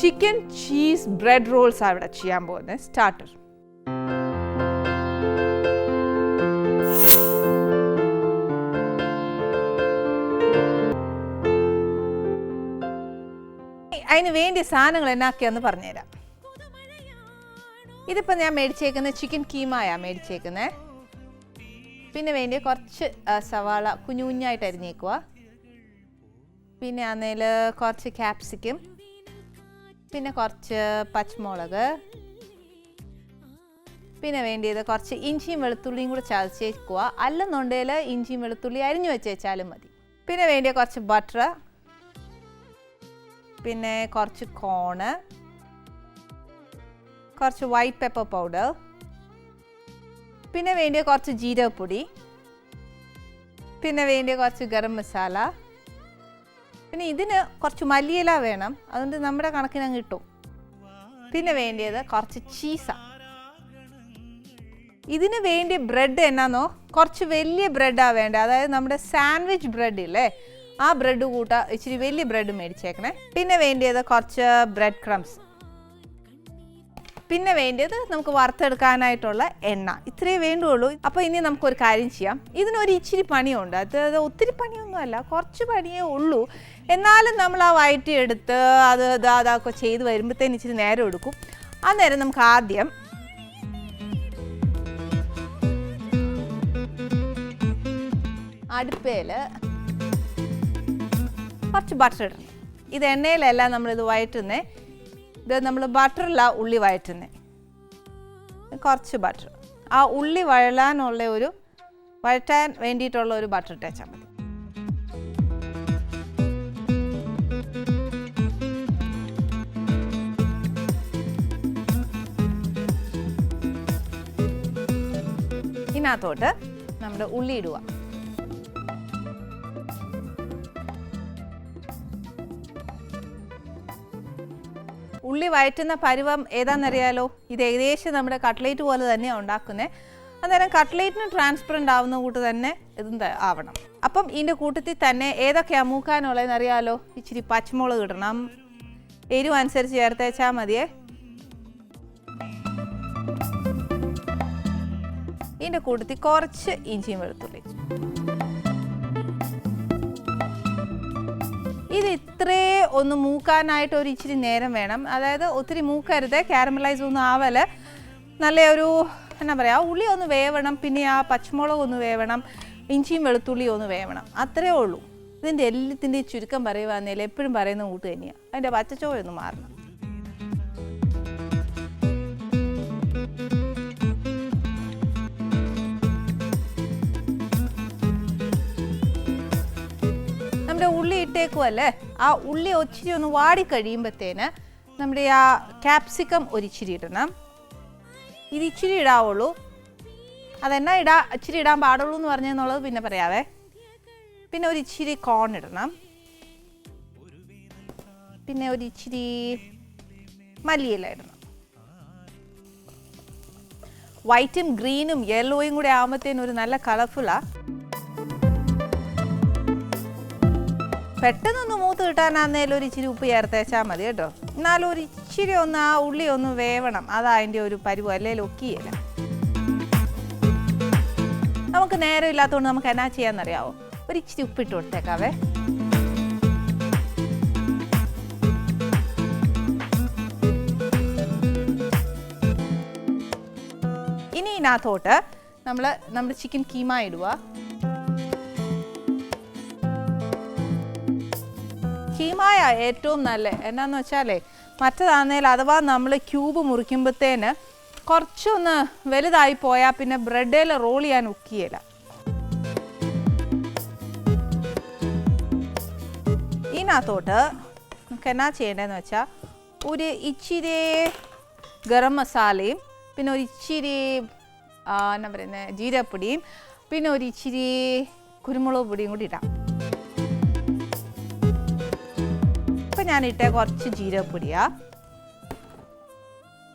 Chicken cheese bread Rolls ആണ് ഇവിടെ ചെയ്യാൻ പോകുന്നത് സ്റ്റാർട്ടർ അതിന് വേണ്ടിയ സാധനങ്ങൾ എന്നാക്കിയാന്ന് പറഞ്ഞുതരാം. ഇതിപ്പോൾ ഞാൻ മേടിച്ചേക്കുന്നത് ചിക്കൻ കീമയാണ് മേടിച്ചേക്കുന്നത് പിന്നെ വേണ്ടിയ കുറച്ച് സവാള കുഞ്ഞു കുഞ്ഞായിട്ട് അരിഞ്ഞേക്കുക പിന്നെ അതിൽ കുറച്ച് ക്യാപ്സിക്കും പിന്നെ കുറച്ച് പച്ചമുളക് പിന്നെ വേണ്ടിയത് കുറച്ച് ഇഞ്ചിയും വെളുത്തുള്ളിയും കൂടെ ചതച്ചേക്കുക അല്ലെന്നുണ്ടെങ്കിൽ ഇഞ്ചിയും വെളുത്തുള്ളി അരിഞ്ഞു വെച്ചേച്ചാലും മതി. പിന്നെ വേണ്ടിയ കുറച്ച് ബട്ടർ പിന്നെ കുറച്ച് കോണ് കുറച്ച് വൈറ്റ് പെപ്പർ പൗഡർ പിന്നെ വേണ്ടിയ കുറച്ച് ജീരകപ്പൊടി പിന്നെ വേണ്ടിയ കുറച്ച് ഗരം മസാല പിന്നെ ഇതിന് കുറച്ച് മല്ലിയില വേണം. അതുകൊണ്ട് നമ്മുടെ കണക്കിന് അങ്ങ് കിട്ടും പിന്നെ വേണ്ടിയത് കുറച്ച് ചീസാണ് ഇതിന് വേണ്ടി ബ്രെഡ് എന്നാന്നോ? കുറച്ച് വലിയ ബ്രെഡാണ് വേണ്ടത് അതായത് നമ്മുടെ സാൻഡ്വിച്ച് ബ്രെഡ് ഇല്ലേ? ആ ബ്രെഡ് കൂട്ടാ ഇച്ചിരി വലിയ ബ്രെഡ് മേടിച്ചേക്കണേ. പിന്നെ വേണ്ടിയത് കുറച്ച് ബ്രെഡ് ക്രംസ്. പിന്നെ വേണ്ടിയത് നമുക്ക് വറുത്തെടുക്കാനായിട്ടുള്ള എണ്ണ. ഇത്രയേ വേണ്ടുള്ളൂ. അപ്പോൾ ഇനി നമുക്കൊരു കാര്യം ചെയ്യാം. ഇതിനൊരു ഇച്ചിരി പണിയുണ്ട്. അത് ഒത്തിരി പണിയൊന്നുമല്ല കുറച്ച് പണിയേ ഉള്ളൂ. എന്നാലും നമ്മൾ ആ വയറ്റി എടുത്ത് അത് ഇതാ അതൊക്കെ ചെയ്ത് വരുമ്പോഴത്തേന് ഇച്ചിരി നേരം എടുക്കും. അന്നേരം നമുക്ക് ആദ്യം അടുപ്പയിൽ കുറച്ച് ബട്ടർ ഇടണം. ഇത് എണ്ണയിലല്ല നമ്മളിത് വയറ്റുന്നത് ഇത് നമ്മൾ ബട്ടറില്ല ഉള്ളി വയറ്റുന്നത് കുറച്ച് ബട്ടർ. ആ ഉള്ളി വഴലാനുള്ള ഒരു വഴറ്റാൻ വേണ്ടിയിട്ടുള്ള ഒരു ബട്ടർ ഇട്ടേച്ചാൽ മതി. ഇതിനകത്തോട്ട് നമ്മുടെ ഉള്ളി ഇടുക. ഉള്ളി വയറ്റുന്ന പരുവം ഏതാണെന്നറിയാലോ? ഇത് ഏകദേശം നമ്മുടെ കട്ട്ലേറ്റ് പോലെ തന്നെയാണ് ഉണ്ടാക്കുന്നത് അന്നേരം കട്ട്ലേറ്റിന് ട്രാൻസ്പെറന്റ് ആവുന്ന കൂട്ട് തന്നെ ഇതും ആവണം. അപ്പം ഇതിന്റെ കൂട്ടത്തിൽ തന്നെ ഏതൊക്കെയാണ് മൂക്കാനുള്ളതെന്ന് അറിയാലോ ഇച്ചിരി പച്ചമുളക് ഇടണം. എരിവ് അനുസരിച്ച് ചേർത്തേച്ചാൽ മതിയേ. ഇതിന്റെ കൂട്ടത്തിൽ കുറച്ച് ഇഞ്ചിയും വെളുത്തുള്ളി ഇത് ഇത്രേ ഒന്ന് മൂക്കാനായിട്ട് ഒരു ഇച്ചിരി നേരം വേണം. അതായത് ഒത്തിരി മൂക്കരുത് കാരമലൈസ് ഒന്നും ആവൽ. നല്ല ഒരു എന്നാ പറയുക ഉള്ളി ഒന്ന് വേവണം പിന്നെ ആ പച്ചമുളക് ഒന്ന് വേവണം ഇഞ്ചിയും വെളുത്തുള്ളിയും ഒന്ന് വേവണം. അത്രേ ഉള്ളൂ. ഇതിന്റെ എല്ലാത്തിന്റെയും ചുരുക്കം പറയുവാന്നേലും എപ്പോഴും പറയുന്ന കൂട്ട് തന്നെയാണ് അതിന്റെ പച്ചച്ചോയൊന്ന് മാറണം. ഇട്ടേക്കുമല്ലേ ആ ഉള്ളി ഒച്ചിരി ഒന്ന് വാടി കഴിയുമ്പോഴത്തേന് നമ്മുടെ ആ ക്യാപ്സിക്കം ഒരിച്ചിരി ഇടണം. ഇത് ഇച്ചിരി ഇടാവുള്ളൂ. അതെന്നാ ഇടാ ഇച്ചിരി ഇടാൻ പാടുള്ളൂ എന്ന് പറഞ്ഞെന്നുള്ളത് പിന്നെ പറയാവേ. പിന്നെ ഒരു ഇച്ചിരി കോൺ ഇടണം. പിന്നെ ഒരു ഇച്ചിരി മല്ലിയില ഇടണം. വൈറ്റും ഗ്രീനും യെല്ലോയും കൂടെ ആകുമ്പോഴത്തേനും ഒരു നല്ല കളർഫുള്ളാണ് പെട്ടെന്നൊന്ന് മൂത്ത് കിട്ടാനാന്നേലും ഒരു ഇച്ചിരി ഉപ്പ് ചേർത്തേച്ചാൽ മതി കേട്ടോ. എന്നാലും ഒരു ഇച്ചിരി ഒന്ന് ആ ഉള്ളി ഒന്ന് വേവണം. അതാ അതിന്റെ ഒരു പരിവ് അല്ലെങ്കിൽ ഒക്കിയല്ല നമുക്ക് നേരം ഇല്ലാത്തതുകൊണ്ട് നമുക്ക് എന്നാ ചെയ്യാന്നറിയാവോ? ഒരു ഇച്ചിരി ഉപ്പിട്ട് കൊടുത്തേക്കാവേ. ഇനി ഇതിനകത്തോട്ട് നമ്മൾ നമ്മുടെ ചിക്കൻ കീമ ഇടുക. കീമായ ഏറ്റവും നല്ല എന്നാന്ന് വെച്ചാലേ മറ്റതാന്നേൽ അഥവാ നമ്മൾ ക്യൂബ് മുറിക്കുമ്പോഴത്തേന് കുറച്ചൊന്ന് വലുതായി പോയാൽ പിന്നെ ബ്രെഡിൽ റോൾ ചെയ്യാൻ ഒക്കിയില്ല ഇതിനകത്തോട്ട് നമുക്ക് എന്നാ ചെയ്യേണ്ടതെന്ന് വെച്ചാൽ ഒരു ഇച്ചിരി ഗരം മസാലയും പിന്നെ ഒരു ഇച്ചിരി എന്നാ പറയുന്നത് ജീരപ്പൊടിയും പിന്നെ ഒരു ഇച്ചിരി കുരുമുളക് പൊടിയും കൂടി ഇടാം. ഇട്ട കുറച്ച് ജീരകപ്പൊടിയാ.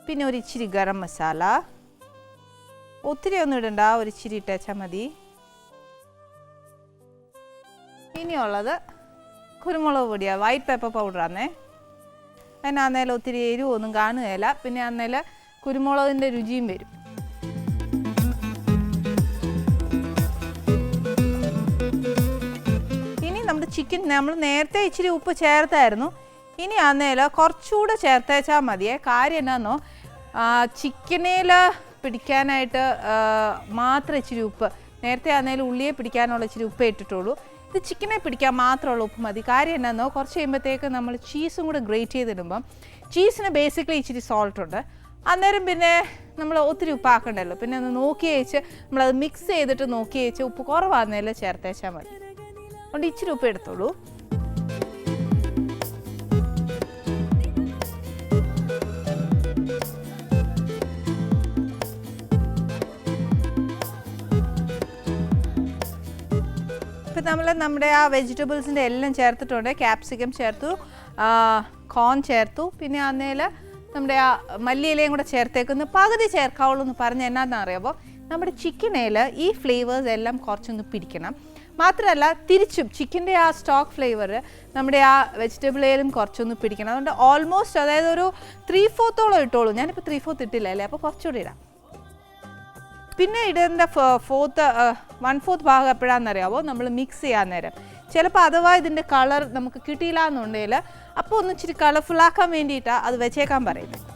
പിന്നെ ഒരു ഇച്ചിരി ഗരം മസാല. ഒത്തിരി ഒന്നും ഇടണ്ട ഒരു ഇച്ചിരി ഇട്ടേച്ചാൽ മതി. ഇനിയുള്ളത് കുരുമുളക് പൊടിയാ വൈറ്റ് പേപ്പർ പൗഡറാന്നേ അതിനാന്നേലും ഒത്തിരി എരിവൊന്നും കാണുകയില്ല. പിന്നെ അന്നേരം കുരുമുളകിന്റെ രുചിയും വരും. ചിക്കൻ നമ്മൾ നേരത്തെ ഇച്ചിരി ഉപ്പ് ചേർത്തായിരുന്നു. ഇനി അന്നേരം കുറച്ചുകൂടെ ചേർത്തേച്ചാൽ മതിയേ കാര്യം എന്നാന്നോ? ചിക്കനിൽ പിടിക്കാനായിട്ട് മാത്രം ഇച്ചിരി ഉപ്പ്. നേരത്തെ ആന്നേലും ഉള്ളിയെ പിടിക്കാനുള്ള ഇച്ചിരി ഉപ്പ് ഇട്ടിട്ടുള്ളൂ. ഇത് ചിക്കനെ പിടിക്കാൻ മാത്രമുള്ള ഉപ്പ് മതി. കാര്യം എന്നാന്നോ? കുറച്ച് കഴിയുമ്പോഴത്തേക്ക് നമ്മൾ ചീസും കൂടെ ഗ്രേറ്റ് ചെയ്തിടുമ്പം ചീസിന് ബേസിക്കലി ഇച്ചിരി സോൾട്ട് ഉണ്ട്. അന്നേരം പിന്നെ നമ്മൾ ഒത്തിരി ഉപ്പാക്കണ്ടല്ലോ. പിന്നെ ഒന്ന് നോക്കി വെച്ച് നമ്മളത് മിക്സ് ചെയ്തിട്ട് നോക്കി വെച്ച് ഉപ്പ് കുറവാന്നേലും ചേർത്തേച്ചാൽ മതി. അതുകൊണ്ട് ഇച്ചിരി ഉപ്പ് എടുത്തോളൂ. ഇപ്പം നമ്മൾ നമ്മുടെ ആ വെജിറ്റബിൾസിന്റെ എല്ലാം ചേർത്തിട്ടുണ്ട്. ക്യാപ്സിക്കം ചേർത്തു കോൺ ചേർത്തു. പിന്നെ അന്നേൽ നമ്മുടെ ആ മല്ലിയിലയും കൂടെ ചേർത്തേക്കുന്നു. പകുതി ചേർക്കാവുള്ളൂ എന്ന് പറഞ്ഞ് എന്നാന്ന് അറിയാമോ നമ്മുടെ ചിക്കനേൽ ഈ ഫ്ലേവേഴ്സ് എല്ലാം കുറച്ചൊന്ന് പിടിക്കണം. മാത്രമല്ല തിരിച്ചും ചിക്കന്റെ ആ സ്റ്റോക്ക് ഫ്ലേവർ നമ്മുടെ ആ വെജിറ്റബിളിലും കുറച്ചൊന്ന് പിടിക്കണം. അതുകൊണ്ട് ഓൾമോസ്റ്റ് അതായത് ഒരു ത്രീ ഫോർത്തോളം ഇട്ടോളൂ. ഞാനിപ്പോൾ ത്രീ ഫോർത്ത് ഇട്ടില്ല അല്ലേ അപ്പോൾ കുറച്ചുകൂടി ഇടാം. പിന്നെ ഇടേണ്ട ഫോർത്ത് വൺ ഫോർത്ത് ഭാഗം എപ്പോഴാണെന്നറിയാവോ നമ്മൾ മിക്സ് ചെയ്യാൻ നേരം. ചിലപ്പോൾ അഥവാ ഇതിന്റെ കളർ നമുക്ക് കിട്ടിയില്ല എന്നുണ്ടെങ്കിൽ അപ്പോൾ ഒന്ന് ഇച്ചിരി കളർഫുള്ളാക്കാൻ വേണ്ടിയിട്ടാണ് അത് വെച്ചേക്കാൻ പറയുന്നത്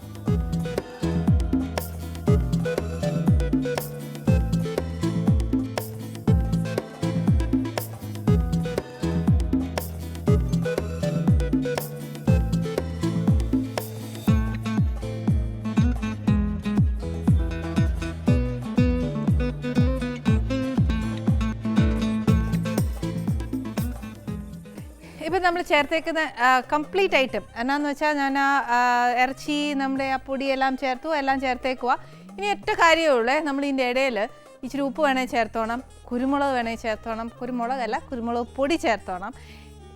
ഇപ്പം നമ്മൾ ചേർത്തേക്കുന്ന കംപ്ലീറ്റ് ഐറ്റം എന്നാന്ന് വെച്ചാൽ ഞാൻ ആ ഇറച്ചി നമ്മുടെ ആ പൊടിയെല്ലാം ചേർത്തു എല്ലാം ചേർത്തേക്കുക ഇനി ഒറ്റ കാര്യമേ ഉള്ളേ നമ്മൾ ഇതിന്റെ ഇടയിൽ ഇച്ചിരി ഉപ്പ് വേണേൽ ചേർത്തോണം കുരുമുളക് വേണേൽ ചേർത്തോണം കുരുമുളകല്ല കുരുമുളക് പൊടി ചേർത്തോണം.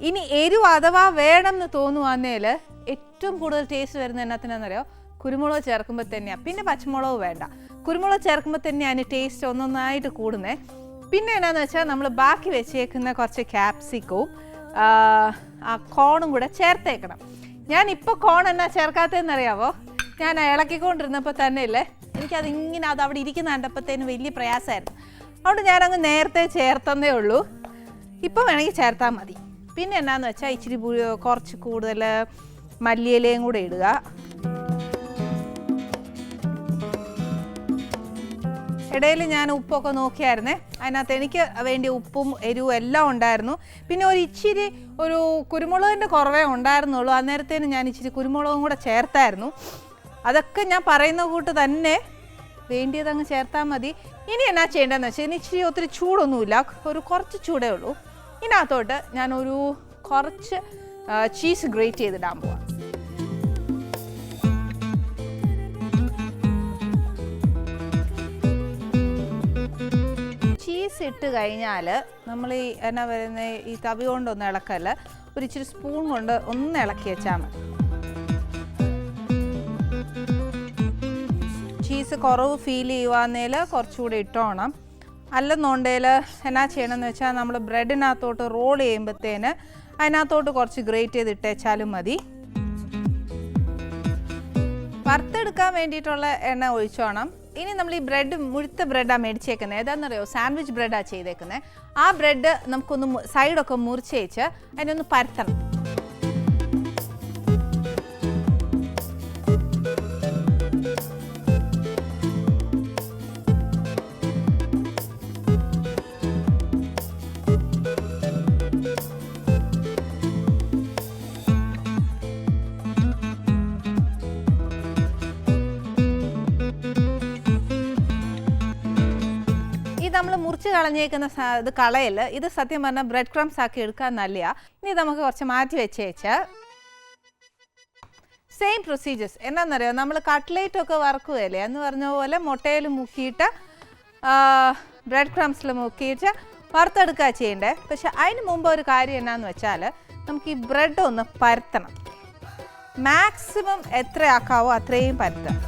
ഇനി എരിവ് അഥവാ വേണം എന്ന് തോന്നുവാന്നേൽ ഏറ്റവും കൂടുതൽ ടേസ്റ്റ് വരുന്ന എന്നത്തിനാണെന്നറിയോ കുരുമുളക് ചേർക്കുമ്പോൾ തന്നെയാണ് പിന്നെ പച്ചമുളക് വേണ്ട. കുരുമുളക് ചേർക്കുമ്പോൾ തന്നെയാണ് ടേസ്റ്റ് ഒന്നൊന്നായിട്ട് കൂടുന്നത് പിന്നെ എന്നാന്ന് വെച്ചാൽ നമ്മൾ ബാക്കി വെച്ചേക്കുന്ന കുറച്ച് ക്യാപ്സിക്കവും ആ, കോണും കൂടെ ചേർത്തേക്കണം. ഞാൻ ഇപ്പോൾ കോൺ എന്നാ ചേർക്കാത്തതെന്ന് അറിയാവോ ഞാൻ ഇളക്കിക്കൊണ്ടിരുന്നപ്പോൾ തന്നെ ഇല്ലേ എനിക്കത് ഇങ്ങനെ അത് അവിടെ ഇരിക്കുന്ന കണ്ടപ്പോഴത്തേന് വലിയ പ്രയാസമായിരുന്നു. അതുകൊണ്ട് ഞാനങ്ങ് നേരത്തെ ചേർത്തന്നേ ഉള്ളൂ. ഇപ്പോൾ വേണമെങ്കിൽ ചേർത്താൽ മതി. പിന്നെ എന്നാന്ന് വെച്ചാൽ ഇച്ചിരി കുറച്ച് കൂടുതൽ മല്ലിയിലയും കൂടെ ഇടുക. ഇടയിൽ ഞാൻ ഉപ്പൊക്കെ നോക്കിയായിരുന്നേ. അതിനകത്ത് എനിക്ക് വേണ്ടി ഉപ്പും എരിവും എല്ലാം ഉണ്ടായിരുന്നു. പിന്നെ ഒരു ഇച്ചിരി ഒരു കുരുമുളകിന്റെ കുറവേ ഉണ്ടായിരുന്നുള്ളൂ. അന്നേരത്തേന് ഞാൻ ഇച്ചിരി കുരുമുളകും കൂടെ ചേർത്തായിരുന്നു. അതൊക്കെ ഞാൻ പറയുന്ന കൂട്ട് തന്നെ വേണ്ടിയത് അങ്ങ് ചേർത്താൽ മതി. ഇനി എന്നാ ചെയ്യേണ്ടതെന്ന് വെച്ചാൽ ഇനി ഇച്ചിരി ഒത്തിരി ചൂടൊന്നുമില്ല. ഒരു കുറച്ച് ചൂടേ ഉള്ളൂ. ഇതിനകത്തോട്ട് ഞാനൊരു കുറച്ച് ചീസ് ഗ്രേറ്റ് ചെയ്തിടാൻ പോവാം. ചീസ് ഇട്ട് കഴിഞ്ഞാൽ നമ്മൾ ഈ എന്നാ പറയുന്ന ഈ തവി കൊണ്ടൊന്ന് ഇളക്കല്ല ഒരു ഇച്ചിരി സ്പൂൺ കൊണ്ട് ഒന്ന് ഇളക്കി വെച്ചാൽ മതി. ചീസ് കുറവ് ഫീൽ ചെയ്യുവാന്നേൽ കുറച്ചുകൂടി ഇട്ടോണം. അല്ലെന്നുണ്ടേൽ എന്നാ ചെയ്യണമെന്ന് വെച്ചാൽ നമ്മൾ ബ്രെഡിനകത്തോട്ട് റോൾ ചെയ്യുമ്പോഴത്തേന് അതിനകത്തോട്ട് കുറച്ച് ഗ്രേറ്റ് ചെയ്ത് ഇട്ടേച്ചാലും മതി. വറുത്തെടുക്കാൻ വേണ്ടിയിട്ടുള്ള എണ്ണ ഒഴിച്ചോണം. ഇനി നമ്മൾ ഈ ബ്രെഡ് മുഴുത്ത ബ്രെഡാണ് മേടിച്ചേക്കുന്നത് ഏതാണെന്നറിയോ സാൻഡ്വിച്ച് ബ്രെഡാണ് ചെയ്തേക്കുന്നത് ആ ബ്രെഡ് നമുക്കൊന്ന് സൈഡൊക്കെ മുറിച്ചേച്ച് അതിനൊന്ന് പരത്തണം. കളഞ്ഞേക്കുന്ന ഇത് കളയൽ. ഇത് സത്യം പറഞ്ഞാൽ ബ്രെഡ് ക്രംസ് ആക്കി എടുക്കാൻ നല്ല ഇനി നമുക്ക് കുറച്ച് മാറ്റി വെച്ചേച്ച്. സെയിം പ്രൊസീജിയേഴ്സ് എന്നാണെന്നറിയോ നമ്മൾ കട്ട്ലേറ്റ് ഒക്കെ വറക്കുകയല്ലേ എന്ന് പറഞ്ഞ പോലെ മുട്ടയിൽ മുക്കിയിട്ട് ബ്രെഡ് ക്രംസിൽ മുക്കിയിട്ട് വറുത്തെടുക്കുക ചെയ്യണ്ടേ? പക്ഷെ അതിന് മുമ്പ് ഒരു കാര്യം എന്നാന്ന് വെച്ചാൽ നമുക്ക് ഈ ബ്രെഡ് ഒന്ന് പരത്തണം. മാക്സിമം എത്രയാക്കാവോ അത്രയും പരത്തണം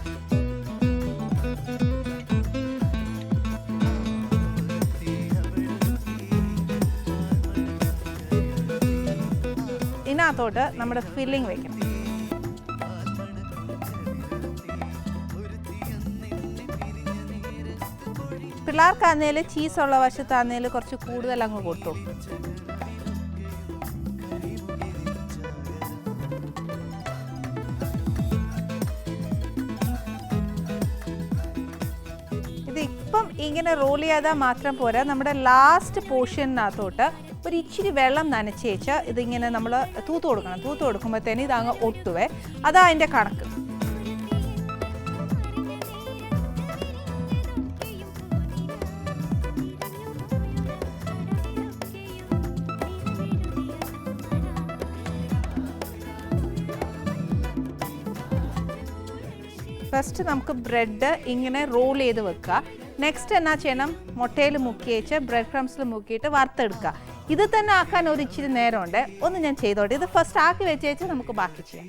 അതിനകത്തോട്ട് നമ്മുടെ ഫില്ലിംഗ് വെക്കണം. പിള്ളേർക്കാന്നേൽ ചീസുള്ള വശത്താന്നേൽ കുറച്ച് കൂടുതൽ അങ്ങ് കൊടുത്തു ഇതിപ്പം ഇങ്ങനെ റോൾ ചെയ്താൽ മാത്രം പോരാ. നമ്മുടെ ലാസ്റ്റ് പോർഷനകത്തോട്ട് ഒരു ഇച്ചിരി വെള്ളം നനച്ചേച്ച് ഇതിങ്ങനെ നമ്മൾ തൂത്ത് കൊടുക്കണം. തൂത്ത് കൊടുക്കുമ്പോഴത്തേന് ഇത് അങ്ങ് ഒട്ടുവേ. അതാ അതിന്റെ കണക്ക്. ഫസ്റ്റ് നമുക്ക് ബ്രെഡ് ഇങ്ങനെ റോൾ ചെയ്ത് വെക്കുക. നെക്സ്റ്റ് എന്നാ ചെയ്യണം? മുട്ടയിൽ മുക്കി വെച്ച് ബ്രെഡ് ക്രംസിൽ മുക്കിയിട്ട് വറുത്തെടുക്കുക. ഇത് തന്നെ ആക്കാൻ ഒരു ഇച്ചിരി നേരമുണ്ട്. ഒന്ന് ഞാൻ ചെയ്തോട്ടെ. ഇത് ഫസ്റ്റ് ആക്കി വെച്ചേച്ച് നമുക്ക് ബാക്കി ചെയ്യാം.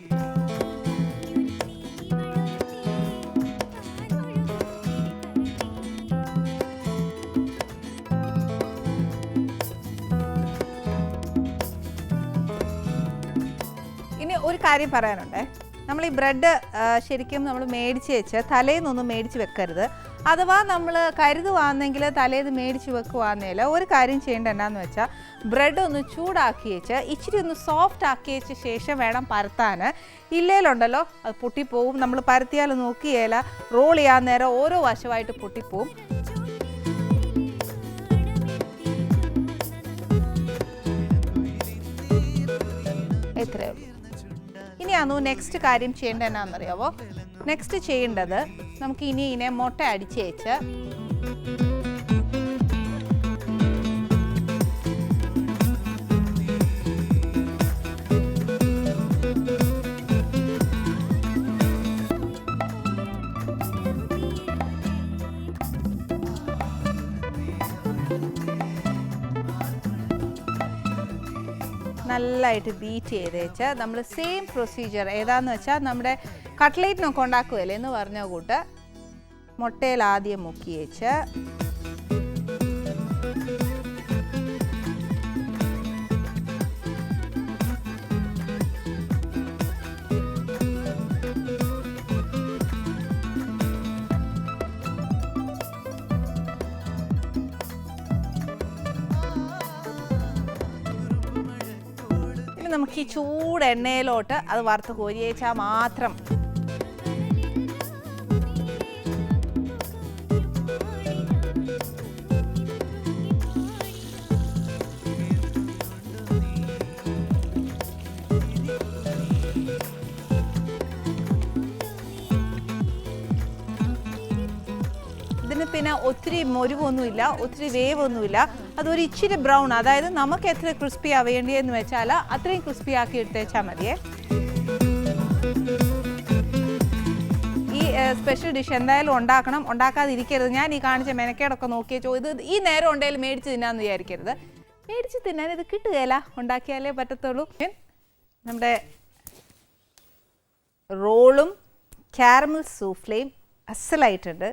ഇനി ഒരു കാര്യം പറയാനുണ്ടേ. നമ്മൾ ഈ ബ്രെഡ് ശരിക്കും നമ്മൾ മേടിച്ച് വെച്ച് തലേന്നൊന്നും മേടിച്ച് വെക്കരുത്. അഥവാ നമ്മൾ കരുതുവാണെങ്കിൽ തലേത് മേടിച്ച് വെക്കുവാന്നേൽ ഒരു കാര്യം ചെയ്യേണ്ട എന്നാന്ന് വെച്ചാൽ ബ്രെഡ് ഒന്ന് ചൂടാക്കി വെച്ച് ഇച്ചിരി ഒന്ന് സോഫ്റ്റ് ആക്കി വെച്ച ശേഷം വേണം പരത്താൻ ഇല്ലേലുണ്ടല്ലോ അത് പൊട്ടിപ്പോവും. നമ്മൾ പരത്തിയാൽ നോക്കിയേല റോൾ ചെയ്യാൻ നേരം ഓരോ വശമായിട്ട് പൊട്ടിപ്പോവും. എത്രയേ ഉള്ളൂ. അന്നു നെക്സ്റ്റ് കാര്യം ചെയ്യേണ്ടത് എന്നാണെന്നറിയാവോ നെക്സ്റ്റ് ചെയ്യേണ്ടത് നമുക്ക് ഇനി ഇതിനെ മുട്ട അടിച്ചേച്ച് നല്ലതായിട്ട് ബീറ്റ് ചെയ്ത് വെച്ച് നമ്മൾ സെയിം പ്രൊസീജിയർ ഏതാന്ന് വെച്ചാൽ നമ്മുടെ കട്ട്ലേറ്റിനൊക്കെ ഉണ്ടാക്കുകയല്ലേ എന്ന് പറഞ്ഞ കൂട്ട് മുട്ടയിൽ ആദ്യം മുക്കി വെച്ച് നമുക്ക് ഈ ചൂട് എണ്ണയിലോട്ട് അത് വറുത്ത് കോരിയേച്ചാൽ മാത്രം പിന്നെ ഒത്തിരി മൊരുവൊന്നുമില്ല ഒത്തിരി വേവ് ഒന്നുമില്ല അതൊരു ഇച്ചിരി ബ്രൗൺ അതായത് നമുക്ക് എത്ര ക്രിസ്പി ആവേണ്ടിയെന്ന് വെച്ചാൽ അത്രയും ക്രിസ്പി ആക്കി എടുത്തേച്ചാൽ മതിയേ. സ്പെഷ്യൽ ഡിഷ് എന്തായാലും ഉണ്ടാക്കണം. ഉണ്ടാക്കാതിരിക്കരുത്. ഞാൻ ഈ കാണിച്ച മെനക്കേടൊക്കെ നോക്കിയ ഇത് ഈ നേരം ഉണ്ടെങ്കിൽ മേടിച്ച് തിന്നാന്ന് വിചാരിക്കരുത്. മേടിച്ച് തിന്നാൻ ഇത് കിട്ടുകയില്ല. ഉണ്ടാക്കിയാലേ പറ്റത്തുള്ളൂ. നമ്മുടെ റോളും കാരമൽ സൂഫ്ലയും അസലായിട്ടുണ്ട്.